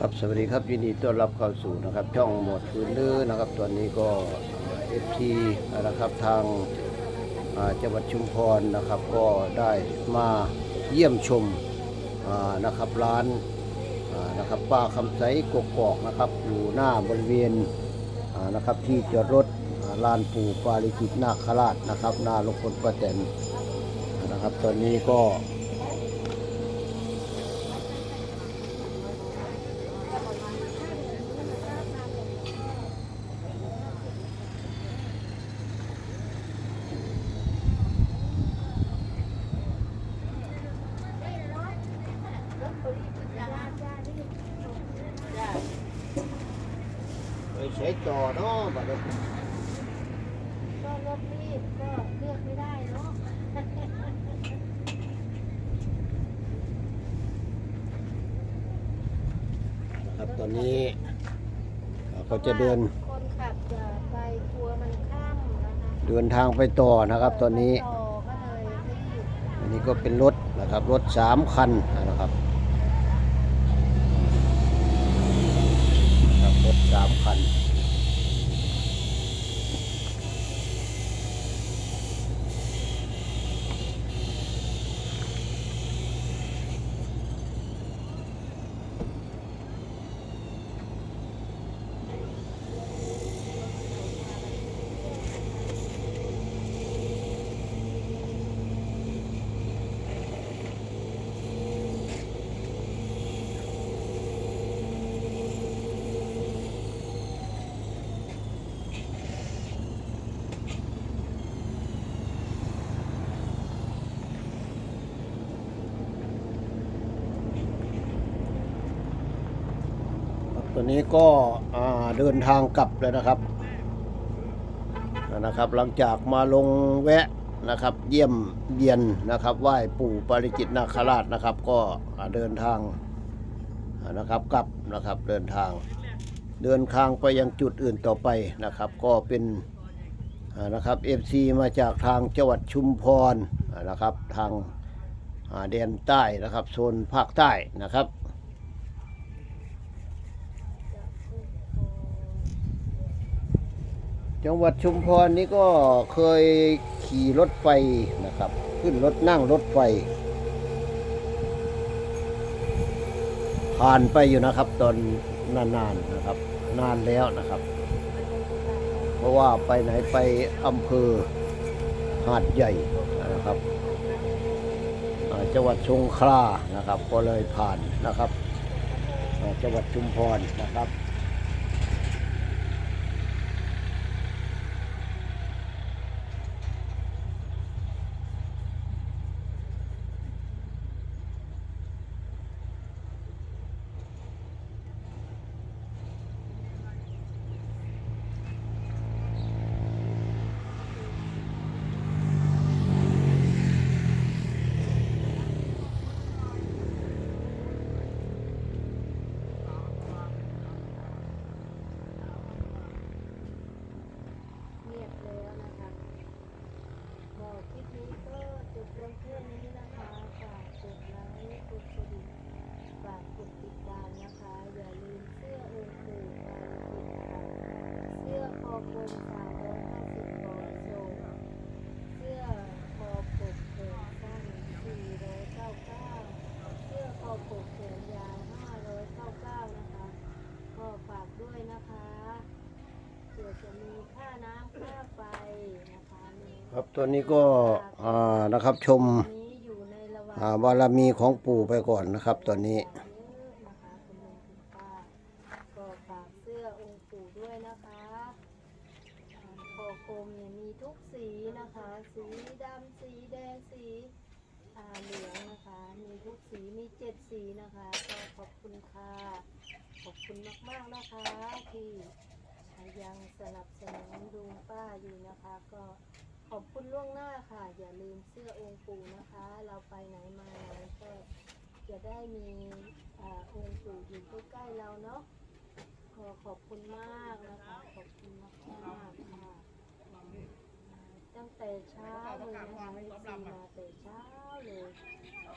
ครับสวัสดีครับยินดีต้อนรับเข้าสู่นะครับช่องหมดคืนลือนะครับตอนนี้ก็เอฟทีนะครับทางอ่าจังหวัดชุมพรนะครับก็ได้มาเยี่ยมชมนะครับร้านนะครับป้าคำใสกกอกนะครับอยู่หน้าบริเวณนะครับที่จอดรถอ่าลานปู่ปาริจิตนาคราชนะครับนาลงพ่อประแตนนะครับตอนนี้ก็ ใช้ต่อเนาะบัดนี้ก็รถรีบก็เลือกไม่ได้เนาะนะครับตอนนี้เราก็จะเดินคนขับจะไปกลัวมันข้ามนะคะเดินทางไปต่อนะครับ ตอนนี้ต่อก็เลยรีบ อันนี้ก็เป็นรถนะครับรถสามคันนะครับครับรถสามคัน นี้ก็เดินทางกลับเลยนะครับนะครับ หลังจากมาลงแวะนะครับ เยี่ยมเยียนนะครับไหว้ปู่ปาริจิตนาคราชนะครับ ก็เดินทางนะครับกลับนะครับเดินทาง เดินทางไปยังจุดอื่นต่อไปนะครับ ก็เป็นนะครับ FC มาจากทางจังหวัดชุมพรนะครับทางแดนใต้นะครับโซนภาคใต้นะครับ จังหวัดชุมพรนี่ก็เคยขี่รถไฟนะครับ ขึ้นรถนั่งรถไฟ ผ่านไปอยู่นะครับตอนนานๆนะครับ นานแล้วนะครับ เพราะว่าไปไหนไปอำเภอหาดใหญ่นะครับจังหวัดสงขลานะครับ ก็เลยผ่านนะครับจังหวัดชุมพรนะครับ เงียบแล้วนะคะก็คลิปนี้ ก็จบลงแค่นี้นะคะฝากกดไลค์กดกระดิ่งฝากกดติดตามนะคะ อย่าลืมเสื้อองค์ปู่ปาริจิตค่ะเสื้อคอกลมสามร้อยห้าสิบขอส่ง เสื้อคอปกแขนสั้น499 เสื้อคอปกแขนยาว 599 นะคะ ก็ฝากด้วยนะคะเผื่อจะมีค่าน้ำค่าไฟนะคะมี ครับตอนนี้ก็อ่านะครับชมนี้อยู่ในระหว่างอ่าบารมีของปู่ไปก่อนนะครับตอนนี้เยอะนะคะคุณลุงคุณป้าก็ฝากเสื้อองค์ปู่ด้วยนะคะอ่าคอคมเนี่ยมีทุกสีนะคะ สีดำสีแดงสีอ่าเหลืองนะคะ มีทุกสีมีเจ็ดสีนะคะก็ขอบคุณค่ะขอบคุณมากๆนะคะที่ยังสนับสนุนลุงป้าอยู่นะคะก็ข อบคุณล่วงหน้าค่ะ อย่าลืมเสื้อองค์ปู่นะคะ เราไปไหนมาไหนก็จะได้มีอ่าองค์ปู่อยู่ใกล้ๆเราเนาะขอขอบคุณมากนะคะ ขอบคุณมากมากค่ะตั้งแต่เช้าเลยนะคะซีมาแต่เช้าเลย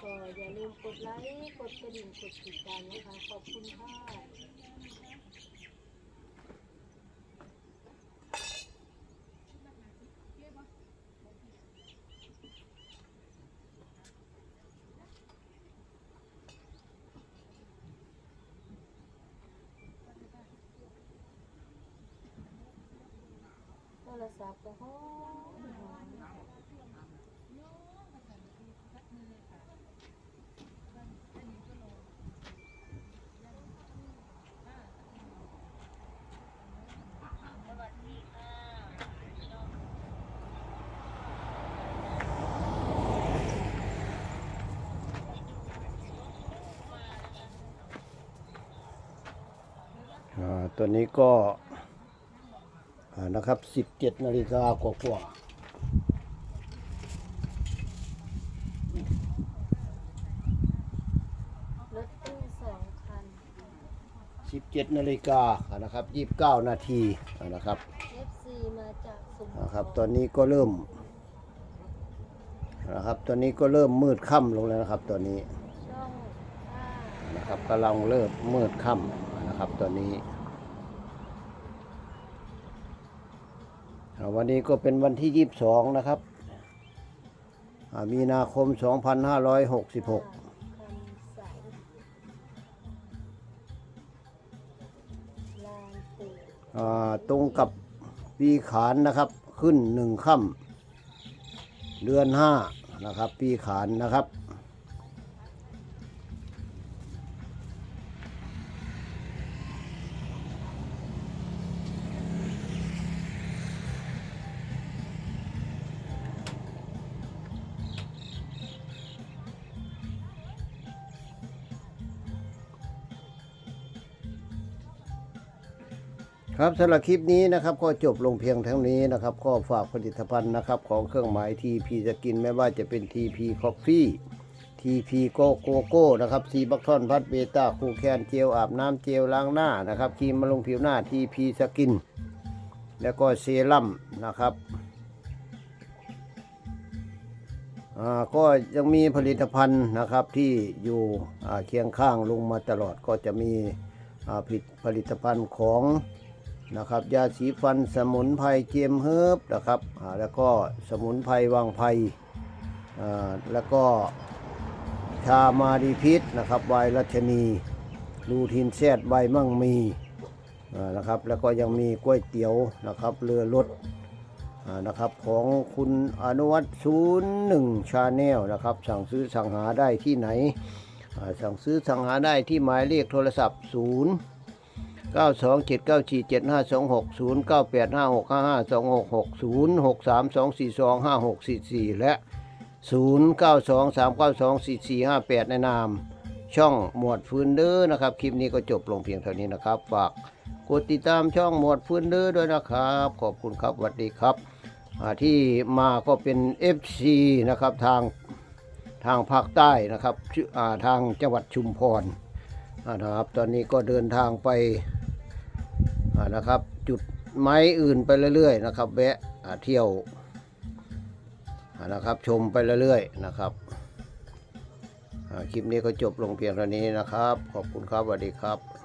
ก็อย่าลืมกดไลค์กดกระดิ่งกดติดตามนะคะ ขอบคุณค่ะ ศัพท์ก็หอมตัวนี้ก็ นะครับ 17นาฬิกากว่ารถตู้สองคันๆ17นาฬิกาอ่านะครับ29นาทีอ่านะครับ FC มาจากสมุทรนะครับ ตอนนี้ก็เริ่มนะครับ ตอนนี้ก็เริ่มมืดค่ำลงแล้วนะครับ ตอนนี้ช่องห้านะครับกำลังเริ่มมืดค่ำนะครับ ตอนนี้อ่า วันนี้ก็เป็นวันที่ 22 นะครับ มีนาคม 2566คันใสลานปู่อ่าตรงกับปีขานนะครับขึ้นหนึ่งค่ำเดือนห้านะครับ ปีขานนะครับ ครับสำหรับคลิปนี้นะครับก็จบลงเพียงเท่านี้นะครับ ก็ฝากผลิตภัณฑ์นะครับของเครื่องหมาย TP จะกินไม่ว่าจะเป็น TP Coffee TP Go Go Go นะครับซีบัคทอนพัดเบต้าคูแคนเจลอาบน้ำเจลล้างหน้านะครับครีมมาลงผิวหน้า TP สกิน แล้วก็เซรั่มนะครับก็ยังมีผลิตภัณฑ์นะครับที่อยู่เคียงข้างลุงมาตลอดก็จะมีผลิตผลิตภัณฑ์ของ นะครับยาสีฟันสมุนไพรเจมเฮิร์บนะครับแล้วก็สมุนไพรวังไพรอ่าแล้วก็ชามาดีพิษนะครับใบรัชนีลูทินแซดใบมั่งมีอ่านะครับแล้วก็ยังมีก๋วยเตี๋ยวนะครับเรือรถอ่านะครับของคุณอนุวัตศูนย์หนึ่งชาแนลนะครับสั่งซื้อสั่งหาได้ที่ไหน สั่งซื้อสั่งหาได้ที่หมายเลขโทรศัพท์ 0 9 2 7 9 4 7 5 2 6 0 9 8 5 6 5 5 2 6 6 0 6 3 2 4 2 5 6 4 4และ 0 9 2 3 9 2 4 4 5 8 ในนาม ช่องหมวดฟื้นเด้อนะครับ คลิปนี้ก็จบลงเพียงเท่านี้นะครับ ฝากกดติดตามช่องหมวดฟื้นเด้อด้วยนะครับ ขอบคุณครับสวัสดีครับ ที่มาก็เป็น FC นะครับทางทางภาคใต้นะครับชื่อทางจังหวัดชุมพรนะครับ ตอนนี้ก็เดินทางไป นะครับ จุดไม้อื่นไปเรื่อยๆนะครับ แวะเที่ยวนะครับชมไปเรื่อยๆนะครับคลิปนี้ก็จบลงเพียงเท่านี้นะครับ ขอบคุณครับสวัสดีครับ